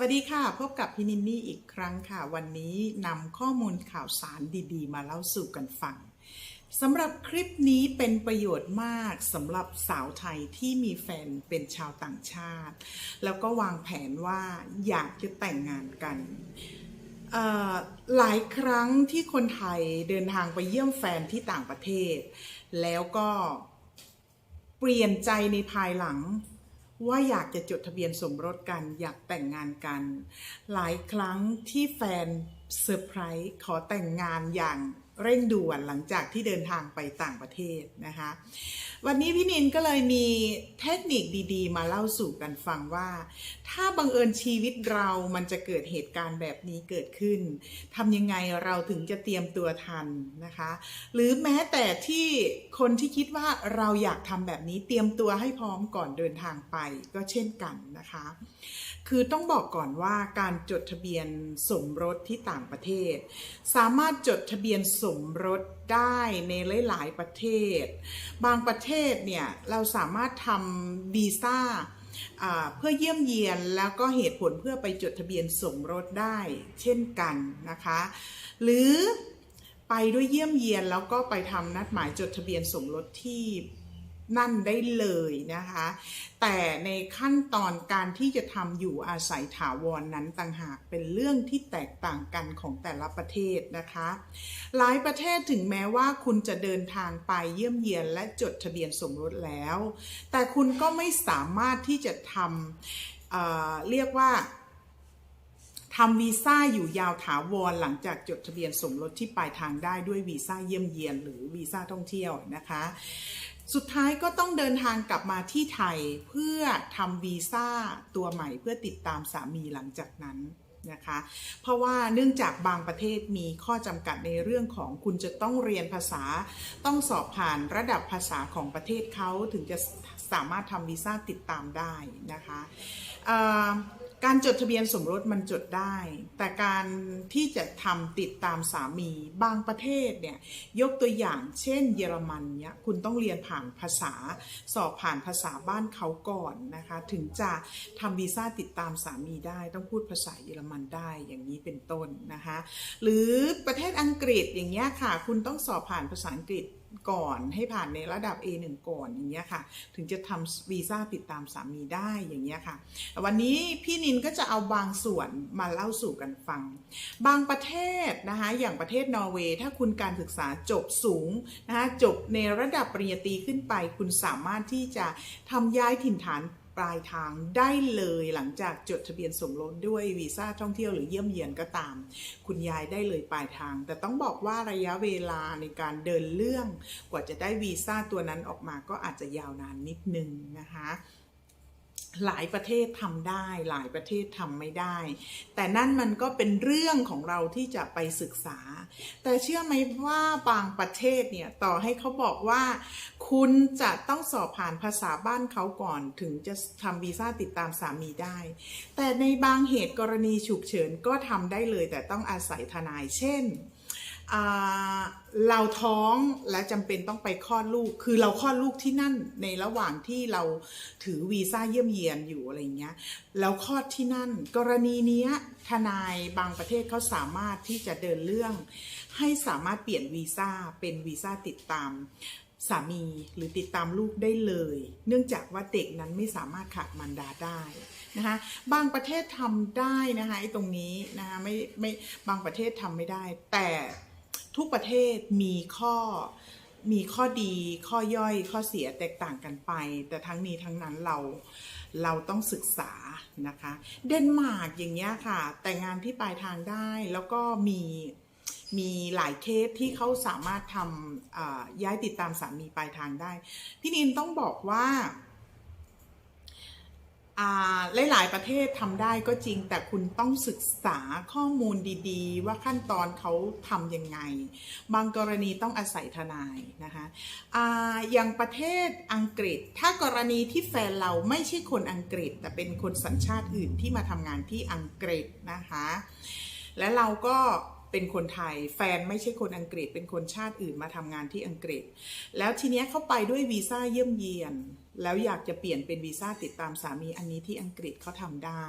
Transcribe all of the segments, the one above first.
วัสดีค่ะ พบกับพี่นินนี่อีกครั้งค่ะ วันนี้นำข้อมูลข่าวสารดีๆ มาเล่าสู่กันฟังสำหรับคลิปนี้เป็นประโยชน์มากสำหรับสาวไทยที่มีแฟนเป็นชาวต่างชาติ แล้วก็วางแผนว่าอยากจะแต่งงานกันหลายครั้งที่คนไทยเดินทางไปเยี่ยมแฟนที่ต่างประเทศ แล้วก็เปลี่ยนใจในภายหลัง ว่าอยากจะจดทะเบียนสมรสกัน อยากแต่งงานกัน หลายครั้งที่แฟนเซอร์ไพรส์ขอแต่งงานอย่าง เร่งด่วนหลังจากที่เดินทางไปต่างประเทศนะคะ วันนี้พี่นินก็เลยมีเทคนิคดีๆ มาเล่าสู่กันฟังว่า ถ้าบังเอิญชีวิตเรามันจะเกิดเหตุการณ์แบบนี้เกิดขึ้นทำยังไงเราถึงจะเตรียมตัวทันนะคะ หรือแม้แต่ที่คนที่คิดว่าเราอยากทำแบบนี้เตรียมตัวให้พร้อมก่อนเดินทางไปก็เช่นกันนะคะ คือต้องบอกก่อนว่าการจดทะเบียนสมรสที่ต่างประเทศ สามารถจดทะเบียนสมรสได้ในหลาย ๆ ประเทศ บางประเทศเนี่ยเราสามารถทำวีซ่าอ่าเพื่อเยี่ยมเยียนแล้วก็เหตุผลเพื่อไปจดทะเบียนสมรสได้เช่นกันนะคะ หรือไปด้วยเยี่ยมเยียนแล้วก็ไปทำนัดหมายจดทะเบียนสมรสที่ นั่นได้เลยนะคะ แต่ในขั้นตอนการที่จะทำอยู่อาศัยถาวรนนั้นต่างหากเป็นเรื่องที่แตกต่างกันของแต่ละประเทศนะคะ หลายประเทศถึงแม้ว่าคุณจะเดินทางไปเยี่ยมเยียนและจดทะเบียนสมรสแล้ว แต่คุณก็ไม่สามารถที่จะทำเเรียกว่าทำวีซ่าอยู่ยาวถาวรหลังจากจดทะเบียนสมรสที่ปลายทางได้ด้วยวีซ่าเยี่ยมเยียนหรือวีซ่าท่องเที่ยวนะคะ สุดท้ายก็ต้องเดินทางกลับมาที่ไทยเพื่อทำวีซ่าตัวใหม่เพื่อติดตามสามีหลังจากนั้นนะคะ เพราะว่าเนื่องจากบางประเทศมีข้อจำกัดในเรื่องของคุณจะต้องเรียนภาษา ต้องสอบผ่านระดับภาษาของประเทศเขาถึงจะสามารถทำวีซ่าติดตามได้นะคะ การจดทะเบียนสมรสมันจดได้ แต่การที่จะทำติดตามสามีบางประเทศเนี่ยยกตัวอย่างเช่น เยอรมันเนี่ยคุณต้องเรียนผ่านภาษา สอบผ่านภาษาบ้านเขาก่อนนะคะ ถึงจะทำวีซ่าติดตามสามีได้ ต้องพูดภาษาเยอรมันได้อย่างนี้เป็นต้นนะคะ หรือประเทศอังกฤษอย่างเงี้ยค่ะ คุณต้องสอบผ่านภาษาอังกฤษ ก่อนให้ผ่านในระดับ A1 ก่อนอย่างเงี้ยค่ะ ถึงจะทำวีซ่าติดตามสามีได้อย่างเงี้ยค่ะ วันนี้พี่นินก็จะเอาบางส่วนมาเล่าสู่กันฟัง บางประเทศนะคะอย่างประเทศนอร์เวย์ถ้าคุณการศึกษาจบสูงนะคะจบในระดับปริญญาตรีขึ้นไป คุณสามารถที่จะทำย้ายถิ่นฐาน ปลายทางได้เลยหลังจากจดทะเบียนสมรสด้วยวีซ่าท่องเที่ยวหรือเยี่ยมเยียนก็ตาม คุณยายได้เลยปลายทาง แต่ต้องบอกว่าระยะเวลาในการเดินเรื่อง กว่าจะได้วีซ่าตัวนั้นออกมาก็อาจจะยาวนานนิดนึงนะคะ หลายประเทศทำได้ หลายประเทศทำไม่ได้ แต่นั่นมันก็เป็นเรื่องของเราที่จะไปศึกษา แต่เชื่อไหมว่าบางประเทศเนี่ยต่อให้เขาบอกว่า คุณจะต้องสอบผ่านภาษาบ้านเขาก่อนถึงจะทำวีซ่าติดตามสามีได้ แต่ในบางเหตุกรณีฉุกเฉินก็ทำได้เลย แต่ต้องอาศัยทนายเช่น เราท้องและจำเป็นต้องไปคลอดลูก คือเราคลอดลูกที่นั่นในระหว่างที่เราถือวีซ่าเยี่ยมเยียนอยู่อะไรเงี้ยแล้วคลอดที่นั่น กรณีนี้ทนายบางประเทศเขาสามารถที่จะเดินเรื่อง ให้สามารถเปลี่ยนวีซ่าเป็นวีซ่าติดตามสามีหรือติดตามลูกได้เลย เนื่องจากว่าเด็กนั้นไม่สามารถขาดมารดาได้นะคะบางประเทศทำได้นะคะไอ้ตรงนี้นะคะไม่ไม่บางประเทศทำไม่ได้ แต่ ทุกประเทศมีข้อมีข้อดีข้อย่อยข้อเสียแตกต่างกันไป แต่ทั้งนี้ทั้งนั้นเราเราต้องศึกษานะคะ เดนมาร์กอย่างเงี้ยค่ะ แต่งานที่ปลายทางได้แล้วก็มีมีหลายเคสที่เขาสามารถทำย้ายติดตามสามีปลายทางได้ พี่นินต้องบอกว่า หลาย ๆ ประเทศทำได้ก็จริง แต่คุณต้องศึกษาข้อมูลดีๆ ว่าขั้นตอนเขาทำยังไง บางกรณีต้องอาศัยทนายนะคะออย่างประเทศอังกฤษ ถ้ากรณีที่แฟนเราไม่ใช่คนอังกฤษ แต่เป็นคนสัญชาติอื่นที่มาทำงานที่อังกฤษนะคะ และเราก็ เป็นคนไทย แฟนไม่ใช่คนอังกฤษ เป็นคนชาติอื่นมาทำงานที่อังกฤษ แล้วทีเนี้ยเขาไปด้วยวีซ่าเยี่ยมเยียน แล้วอยากจะเปลี่ยนเป็นวีซ่าติดตามสามีอันนี้ที่อังกฤษเขาทำได้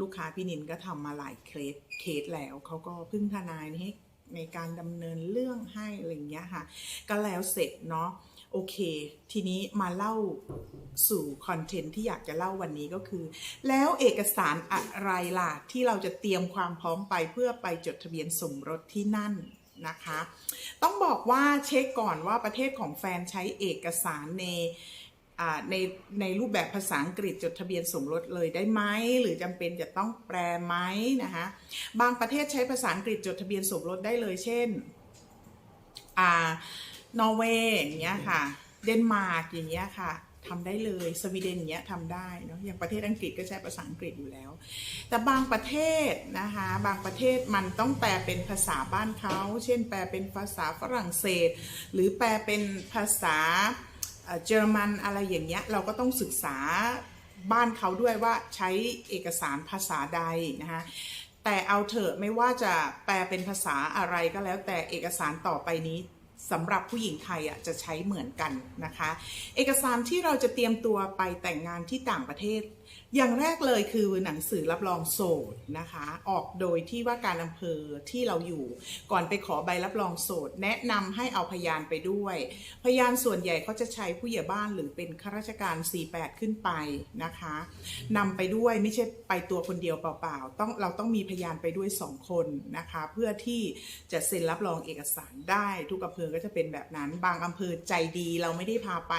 ลูกค้าพี่นินก็ทำมาหลายเคสเคสแล้วเขาก็พึ่งทนายให้ในการดำเนินเรื่องให้อะไรอย่างเงี้ยค่ะ ก็แล้วเสร็จเนาะ โอเค ทีนี้มาเล่าสู่คอนเทนต์ที่อยากจะเล่าวันนี้ก็คือ แล้วเอกสารอะไรล่ะ ที่เราจะเตรียมความพร้อมไปเพื่อไปจดทะเบียนสมรสที่นั่นนะคะ ต้องบอกว่าเช็คก่อนว่าประเทศของแฟนใช้เอกสารในในในรูปแบบภาษาอังกฤษจดทะเบียนสมรสเลยได้ไหมหรือจำเป็นจะต้องแปลไหมนะคะบางประเทศใช้ภาษาอังกฤษจดทะเบียนสมรสได้เลยเช่นอ่า นอร์เวย์อย่างเงี้ยค่ะ เดนมาร์กอย่างเงี้ยค่ะทำได้เลยสวีเดนอย่างเงี้ยทำได้เนาะอย่างประเทศอังกฤษก็ใช้ภาษาอังกฤษอยู่แล้ว แต่บางประเทศนะคะบางประเทศมันต้องแปลเป็นภาษาบ้านเขาเช่น แปลเป็นภาษาฝรั่งเศส หรือแปลเป็นภาษาเอ่อเยอรมันอะไรอย่างเงี้ยเราก็ต้องศึกษาบ้านเขาด้วยว่าใช้เอกสารภาษาใดนะคะแต่เอาเถอะไม่ว่าจะแปลเป็นภาษาอะไรก็แล้วแต่เอกสารต่อไปนี้ สำหรับผู้หญิงไทยอะจะใช้เหมือนกันนะคะ เอกสารที่เราจะเตรียมตัวไปแต่งงานที่ต่างประเทศ อย่างแรกเลยคือหนังสือรับรองโสดนะคะ ออกโดยที่ว่าการอำเภอที่เราอยู่ ก่อนไปขอใบรับรองโสด แนะนำให้เอาพยานไปด้วย พยานส่วนใหญ่เขาจะใช้ผู้ใหญ่บ้านหรือเป็นข้าราชการ 48 ขึ้นไปนะคะนำไปด้วยไม่ใช่ไปตัวคนเดียวเปล่าๆต้องเราต้องมีพยานไปด้วย 2 คนนะคะ เพื่อที่จะเซ็นรับรองเอกสารได้ทุกอำเภอก็จะเป็นแบบนั้น บางอำเภอใจดีเราไม่ได้พาไป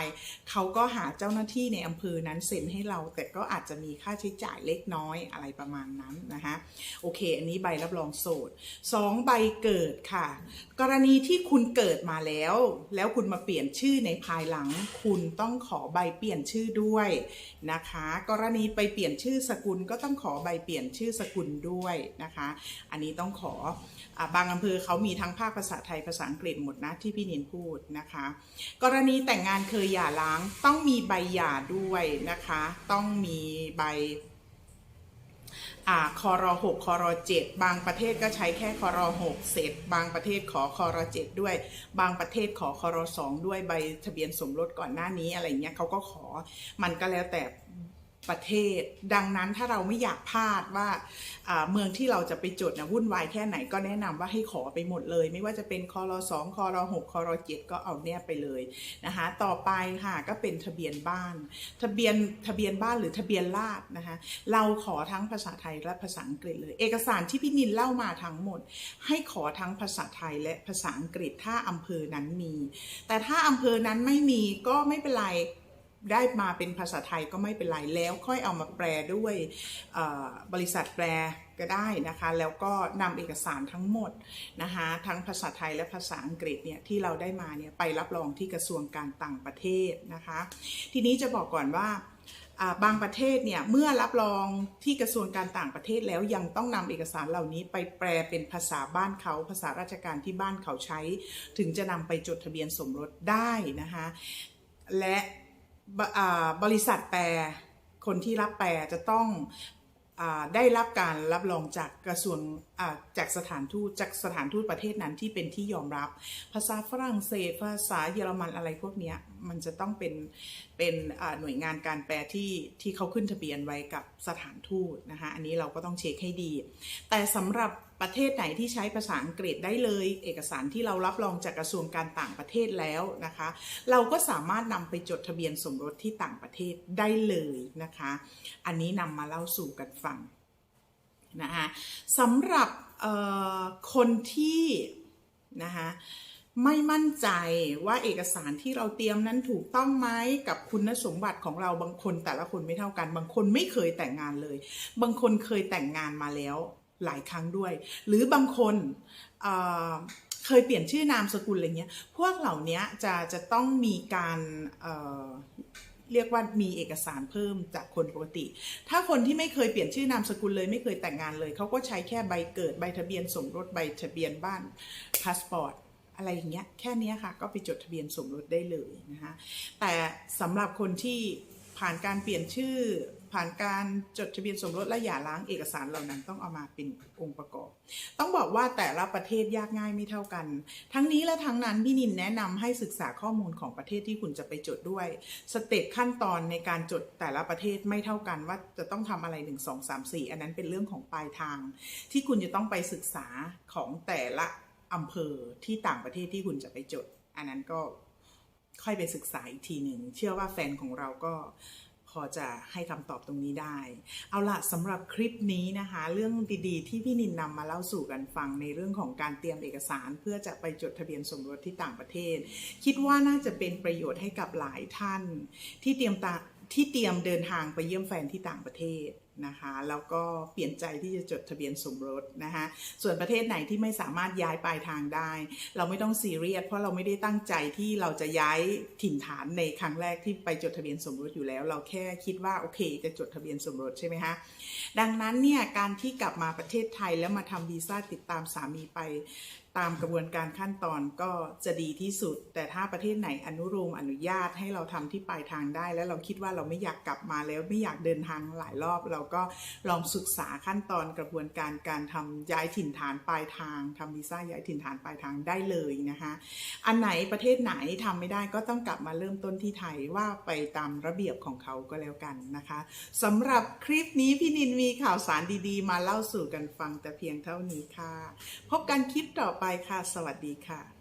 เขาก็หาเจ้าหน้าที่ในอำเภอนั้นเซ็นให้เราแต่ก็อาจจะมีค่าใช้จ่ายเล็กน้อยอะไรประมาณนั้นนะคะโอเค อันนี้ใบรับรองโสดสองใบเกิดค่ะ กรณีที่คุณเกิดมาแล้ว แล้วคุณมาเปลี่ยนชื่อในภายหลัง คุณต้องขอใบเปลี่ยนชื่อด้วยนะคะ กรณีไปเปลี่ยนชื่อสกุลก็ต้องขอใบเปลี่ยนชื่อสกุลด้วยนะคะ อันนี้ต้องขออบางอำเภอเขามีทั้งภาคภาษาไทยภาษาอังกฤษหมดนะที่พี่นินพูดนะคะ กรณีแต่งงานเคยหย่าร้างต้องมีใบหย่าด้วยนะคะ ต้องมีใบอคอรหกคอรเจ็ดบางประเทศก็ใช้แค่คอรหกเสร็จ บางประเทศขอคอรเจ็ดด้วย บางประเทศขอคอรสองด้วยใบทะเบียนสมรสก่อนหน้านี้อะไรเงี้ยเขาก็ขอมันก็แล้วแต่ ประเทศ ดังนั้นถ้าเราไม่อยากพลาดว่าเมืองที่เราจะไปจดนะวุ่นวายแค่ไหนก็แนะนำว่าให้ขอไปหมดเลย ไม่ว่าจะเป็นคอรสองคอรหกคอรเจ็ดก็เอาเนี่ยไปเลยนะคะต่อไปค่ะก็เป็นทะเบียนบ้าน ทะเบียนทะเบียนบ้านหรือทะเบียนราษนะคะเราขอทั้งภาษาไทยและภาษาอังกฤษเลย เอกสารที่พี่นินเล่ามาทั้งหมด ให้ขอทั้งภาษาไทยและภาษาอังกฤษถ้าอำเภอนั้นมี แต่ถ้าอำเภอนั้นไม่มีก็ไม่เป็นไร ได้มาเป็นภาษาไทยก็ไม่เป็นไรแล้วค่อยเอามาแปลด้วยบริษัทแปลก็ได้นะคะ แล้วก็นำเอกสารทั้งหมดนะคะทั้งภาษาไทยและภาษาอังกฤษเนี่ยที่เราได้มาเนี่ยไปรับรองที่กระทรวงการต่างประเทศนะคะ ทีนี้จะบอกก่อนว่าอ่าบางประเทศเนี่ยเมื่อรับรองที่กระทรวงการต่างประเทศแล้วยังต้องนำเอกสารเหล่านี้ไปแปลเป็นภาษาบ้านเขาภาษาราชการที่บ้านเขาใช้ ถึงจะนำไปจดทะเบียนสมรสได้นะคะและ บบริษัทแปลคนที่รับแปลจะต้องอได้รับการรับรองจากกระทรวงจากสถานทูตจากสถานทูตประเทศนั้นที่เป็นที่ยอมรับ ภาษาฝรั่งเศส ภาษาเยอรมันอะไรพวกเนี้ย มันจะต้องเป็นเป็นหน่วยงานการแปลที่ที่เขาขึ้นทะเบียนไว้กับสถานทูตนะคะอันนี้เราก็ต้องเช็คให้ดี แต่สำหรับประเทศไหนที่ใช้ภาษาอังกฤษได้เลย เอกสารที่เรารับรองจากกระทรวงการต่างประเทศแล้วนะคะ เราก็สามารถนำไปจดทะเบียนสมรสที่ต่างประเทศได้เลยนะคะ อันนี้นำมาเล่าสู่กันฟังนะคะสำหรับคนที่นะคะ ไม่มั่นใจว่าเอกสารที่เราเตรียมนั้นถูกต้องไหมกับคุณสมบัติของเราบางคนแต่ละคนไม่เท่ากัน บางคนไม่เคยแต่งงานเลย บางคนเคยแต่งงานมาแล้วหลายครั้งด้วย หรือบางคนเเคยเปลี่ยนชื่อนามสกุลอะไรเงี้ยพวกเหล่านี้จะจะต้องมีการเเรียกว่ามีเอกสารเพิ่มจากคนปกติ ถ้าคนที่ไม่เคยเปลี่ยนชื่อนามสกุลเลย ไม่เคยแต่งงานเลย เขาก็ใช้แค่ใบเกิดใบทะเบียนสมรสใบทะเบียนบ้านพาสปอร์ต อะไรอย่างเงี้ยแค่นี้ค่ะก็ไปจดทะเบียนสมรสได้เลยนะคะแต่สำหรับคนที่ผ่านการเปลี่ยนชื่อ ผ่านการจดทะเบียนสมรสและหย่าร้างเอกสารเหล่านั้นต้องเอามาเป็นองค์ประกอบ ต้องบอกว่าแต่ละประเทศยากง่ายไม่เท่ากัน ทั้งนี้และทั้งนั้นพี่นินแนะนำให้ศึกษาข้อมูลของประเทศที่คุณจะไปจดด้วยสเต็ปขั้นตอนในการจดแต่ละประเทศไม่เท่ากันว่าจะต้องทำอะไร 1 2 3 4 อันนั้นเป็นเรื่องของปลายทาง ที่คุณจะต้องไปศึกษาของแต่ละ อำเภอที่ต่างประเทศที่คุณจะไปจด อันนั้นก็ค่อยไปศึกษาอีกทีหนึ่ง เชื่อว่าแฟนของเราก็พอจะให้คำตอบตรงนี้ได้ เอาล่ะสำหรับคลิปนี้นะคะ เรื่องดีๆ ที่พี่นินนำมาเล่าสู่กันฟังในเรื่องของการเตรียมเอกสาร เพื่อจะไปจดทะเบียนสมรสที่ต่างประเทศ คิดว่าน่าจะเป็นประโยชน์ให้กับหลายท่าน ที่เตรียมตาที่เตรียมเดินทางไปเยี่ยมแฟนที่ต่างประเทศนะคะแล้วก็เปลี่ยนใจที่จะจดทะเบียนสมรสนะคะส่วนประเทศไหนที่ไม่สามารถย้ายปลายทางได้ เราไม่ต้องซีเรียสเพราะเราไม่ได้ตั้งใจที่เราจะย้ายถิ่นฐานในครั้งแรกที่ไปจดทะเบียนสมรสอยู่แล้ว เราแค่คิดว่าโอเค จะจดทะเบียนสมรสใช่ไหมคะดังนั้นเนี่ยการที่กลับมาประเทศไทยแล้วมาทำวีซ่าติดตามสามีไปตามกระบวนการขั้นตอนก็จะดีที่สุด แต่ถ้าประเทศไหนอนุโลมอนุญาตให้เราทำที่ปลายทางได้ แล้วเราคิดว่าเราไม่อยากกลับมาแล้วไม่อยากเดินทางหลายรอบเราก็ลองศึกษาขั้นตอนกระบวนการการทำย้ายถิ่นฐานปลายทางทำวีซ่าย้ายถิ่นฐานปลายทางได้เลยนะคะ อันไหนประเทศไหนทำไม่ได้ก็ต้องกลับมาเริ่มต้นที่ไทยว่าไปตามระเบียบของเขาก็แล้วกันนะคะสำหรับคลิปนี้พี่นินมีข่าวสารดีๆ มาเล่าสู่กันฟังแต่เพียงเท่านี้ค่ะ พบกันคลิปต่อไปค่ะ สวัสดีค่ะ